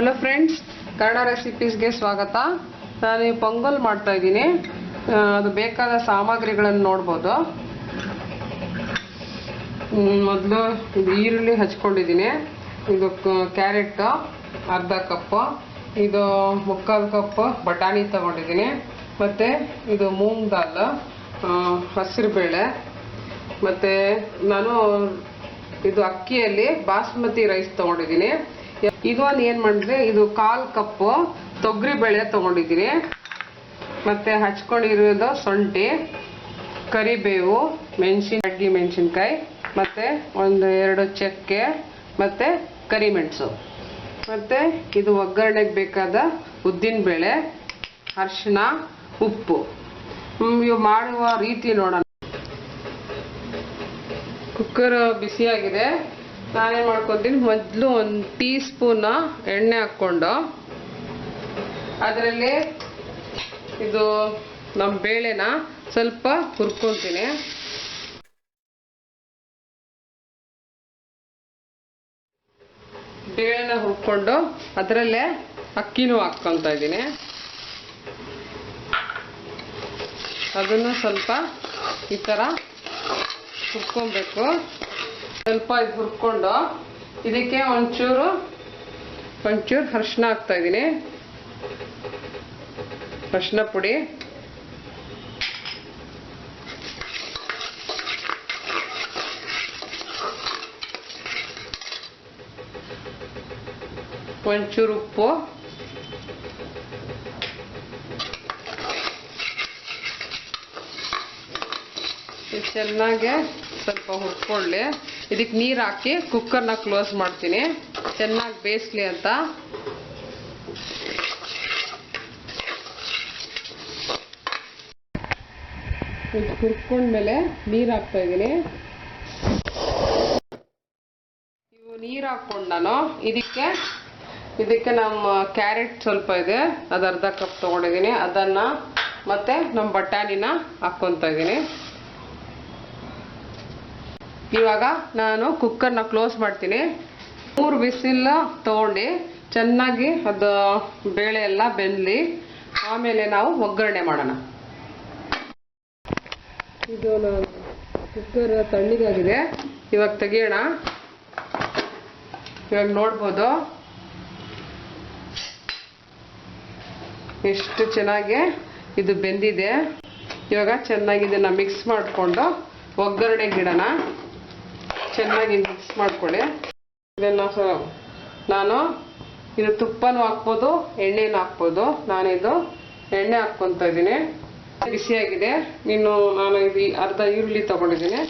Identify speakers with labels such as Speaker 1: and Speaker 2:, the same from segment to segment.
Speaker 1: Hello friends Kannada ರೆಸಿಪೀಸ್ಗೆ ಸ್ವಾಗತ. ನಾನು ಈ ಪೊಂಗಲ್ ಮಾಡ್ತಾ ಇದ್ದೀನಿ. ಅದು ಬೇಕಾದ ಸಾಮಗ್ರಿಗಳನ್ನು ನೋಡ್ಬೋದು. ಮೊದಲು ಇದು ಈರುಳ್ಳಿ ಹಚ್ಕೊಂಡಿದ್ದೀನಿ. ಇದು ಕ್ಯಾರೆಟ್ ಅರ್ಧ ಕಪ್ಪು. ಇದು ಮುಕ್ಕಾಲು ಕಪ್ ಬಟಾಣಿ ತಗೊಂಡಿದ್ದೀನಿ. ಮತ್ತು ಇದು ಮೂಂಗ್ ದಾಲ್ ಹಸಿರು ಬೇಳೆ ಮತ್ತು ನಾನು ಇದು ಅಕ್ಕಿಯಲ್ಲಿ ಬಾಸ್ಮತಿ ರೈಸ್ ತಗೊಂಡಿದ್ದೀನಿ. ಇದು ಒಂದು ಏನು ಮಾಡಿದ್ರೆ? ಇದು ಕಾಲು ಕಪ್ಪು, ತೊಗರಿ ಬೇಳೆ ತಗೊಂಡಿದ್ದೀನಿ ಮತ್ತು ಹಚ್ಕೊಂಡಿರೋದು ಸೊಂಟಿ ಕರಿಬೇವು, ಮೆಣಸಿನ, ಅಡ್ಗೆ ಮೆಣಸಿನ್ಕಾಯಿ, ಮತ್ತು ಒಂದು ಎರಡು ಚಕ್ಕೆ, ಮತ್ತು ಕರಿಮೆಣಸು. ಮತ್ತು ಇದು ಒಗ್ಗರಣೆಗೆ ಬೇಕಾದ ಉದ್ದಿನಬೇಳೆ ಅರಿಶಿನ ಉಪ್ಪು. ಇವು ಮಾಡುವ ರೀತಿ ನೋಡೋಣ. ಕುಕ್ಕರ್ ಬಿಸಿಯಾಗಿದೆ. ನಾನೇನು ಮಾಡ್ಕೊತೀನಿ. ಮೊದಲು ಒಂದು ಟೀ ಸ್ಪೂನ ಎಣ್ಣೆ ಹಾಕ್ಕೊಂಡು, ಅದರಲ್ಲಿ ಇದು ನಮ್ಮ ಬೇಳೆನ ಸ್ವಲ್ಪ ಹುರ್ಕೊತೀನಿ. ಬೇಳೆನ ಹುರ್ಕೊಂಡು ಅದರಲ್ಲೇ ಅಕ್ಕಿನೂ ಹಾಕ್ಕೊತಾ ಇದ್ದೀನಿ. ಅದನ್ನು ಸ್ವಲ್ಪ ಈ ಥರ ಹುರ್ಕೊಬೇಕು. ಸ್ವಲ್ಪ ಇದು ಹುರ್ಕೊಂಡು ಇದಕ್ಕೆ ಒಂಚೂರು ಒಂಚೂರು ಅರಿಶಿನ ಹಾಕ್ತಾ ಇದ್ದೀನಿ. ಅರಿಶಿನ ಪುಡಿ. ಒಂಚೂರು ಉಪ್ಪು. ಚೆನ್ನಾಗಿ ಸ್ವಲ್ಪ ಹುರ್ಕೊಳ್ಳಿ. ಇದಕ್ಕೆ ನೀರು ಹಾಕಿ ಕುಕ್ಕರ್ನ ಕ್ಲೋಸ್ ಮಾಡ್ತೀನಿ. ಚೆನ್ನಾಗಿ ಬೇಯಿಸ್ಲಿ ಅಂತ. ಕುರ್ಕೊಂಡ್ಮೇಲೆ ನೀರು ಹಾಕ್ತಾ ಇದ್ದೀನಿ. ಇವು ನೀರು ಹಾಕ್ಕೊಂಡು ನಾನು. ಇದಕ್ಕೆ ಇದಕ್ಕೆ ನಮ್ಮ ಕ್ಯಾರೆಟ್ ಸ್ವಲ್ಪ ಇದೆ. ಅದು ಅರ್ಧ ಕಪ್ ತೊಗೊಂಡಿದ್ದೀನಿ. ಅದನ್ನು ಮತ್ತು ನಮ್ಮ ಬಟಾಣಿನ ಹಾಕ್ಕೊತಾ ಇದ್ದೀನಿ. ಇವಾಗ ನಾನು ಕುಕ್ಕರ್ನ ಕ್ಲೋಸ್ ಮಾಡ್ತೀನಿ. ಮೂರು ಬಿಸಿಲ ತಗೊಂಡು. ಚೆನ್ನಾಗಿ ಅದು ಬೇಳೆ ಎಲ್ಲ ಬೆಂದಲಿ. ಆಮೇಲೆ ನಾವು ಒಗ್ಗರಣೆ ಮಾಡೋಣ. ಇದು ನಾನು ಕುಕ್ಕರ್ ತಣ್ಣಗಾಗಿದೆ ಇವಾಗ ತೆಗಿಯೋಣ. ಇವಾಗ ನೋಡ್ಬೋದು. ಎಷ್ಟು ಚೆನ್ನಾಗಿ ಇದು ಬೆಂದಿದೆ. ಇವಾಗ ಚೆನ್ನಾಗಿ ಇದನ್ನು ಮಿಕ್ಸ್ ಮಾಡಿಕೊಂಡು ಒಗ್ಗರಣೆಗೆ ಇಡೋಣ. ಚೆನ್ನಾಗಿ ಮಿಕ್ಸ್ ಮಾಡ್ಕೊಳ್ಳಿ. ಇದನ್ನು ನಾನು ಇದು ತುಪ್ಪನೂ ಹಾಕ್ಬೋದು, ಎಣ್ಣೆನೂ ಹಾಕ್ಬೋದು. ನಾನಿದು ಎಣ್ಣೆ ಹಾಕ್ಕೊತಾ ಇದ್ದೀನಿ. ಬಿಸಿಯಾಗಿದೆ. ಇನ್ನು ನಾನು ಇದು ಅರ್ಧ ಈರುಳ್ಳಿ ತಗೊಂಡಿದ್ದೀನಿ.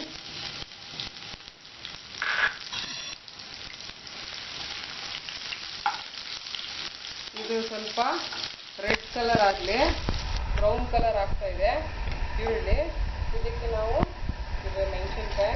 Speaker 1: ಇದು ಸ್ವಲ್ಪ ರೆಡ್ ಕಲರ್ ಆಗಲಿ, ಬ್ರೌನ್ ಕಲರ್ ಆಗ್ತಾ ಇದೆ, ಈರುಳ್ಳಿ. ಇದಕ್ಕೆ ನಾವು ಇದು ಮೆಣಸಿನ್ಕಾಯಿ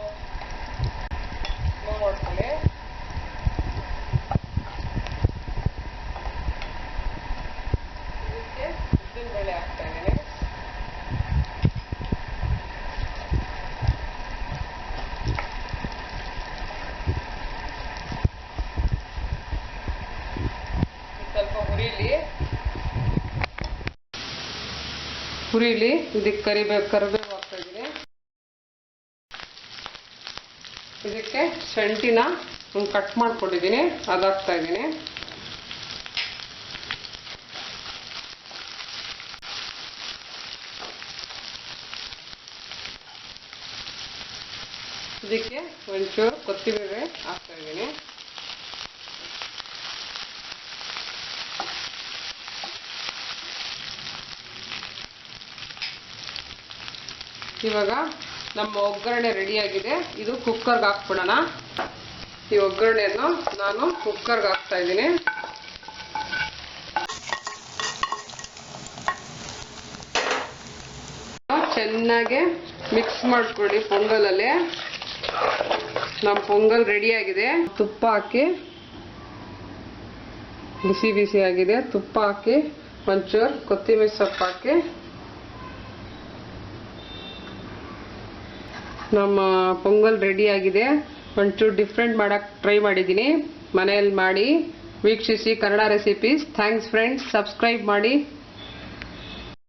Speaker 1: ಹುರಿಲಿ. ಹುರಿಲಿ, ಇದಕ್ಕೆ ಕರಿಬೇಕು ಕರಿಬೇವು ಹಾಕ್ತಾ ಇದ್ದೀನಿ. ಇದಕ್ಕೆ ಶಂಟಿನ ಒಂದು ಕಟ್ ಮಾಡ್ಕೊಂಡಿದ್ದೀನಿ. ಅದಾಗ್ತಾ ಇದ್ದೀನಿ. ಇದಕ್ಕೆ ಒಂಚೂರು ಕೊತ್ತಂಬರಿ ಹಾಕ್ತಾ ಇದ್ದೀನಿ. ಇವಾಗ ನಮ್ಮ ಒಗ್ಗರಣೆ ರೆಡಿಯಾಗಿದೆ ಇದು ಕುಕ್ಕರ್ಗೆ ಹಾಕ್ಬಿಡೋಣ. ಈ ಒಗ್ಗರಣೆಯನ್ನು ನಾನು ಕುಕ್ಕರ್ಗೆ ಹಾಕ್ತಾ ಇದ್ದೀನಿ. ಚೆನ್ನಾಗಿ ಮಿಕ್ಸ್ ಮಾಡ್ಕೊಳ್ಳಿ ಪೊಂಗಲಲ್ಲಿ. ನಮ್ಮ ಪೊಂಗಲ್ ರೆಡಿಯಾಗಿದೆ ತುಪ್ಪ ಹಾಕಿ. ಬಿಸಿ ಬಿಸಿ ಆಗಿದೆ. ತುಪ್ಪ ಹಾಕಿ ಒಂಚೂರು ಕೊತ್ತಂಬರಿ ಸೊಪ್ಪು ಹಾಕಿ. ನಮ್ಮ ಪೊಂಗಲ್ ರೆಡಿ ಆಗಿದೆ. ಒಂಚೂರು ಡಿಫ್ರೆಂಟ್ ಮಾಡಕ್ಕೆ ಟ್ರೈ ಮಾಡಿದ್ದೀನಿ. ಮನೆಯಲ್ಲಿ ಮಾಡಿ, ವೀಕ್ಷಿಸಿ Kannada recipes thanks friends subscribe ಮಾಡಿ.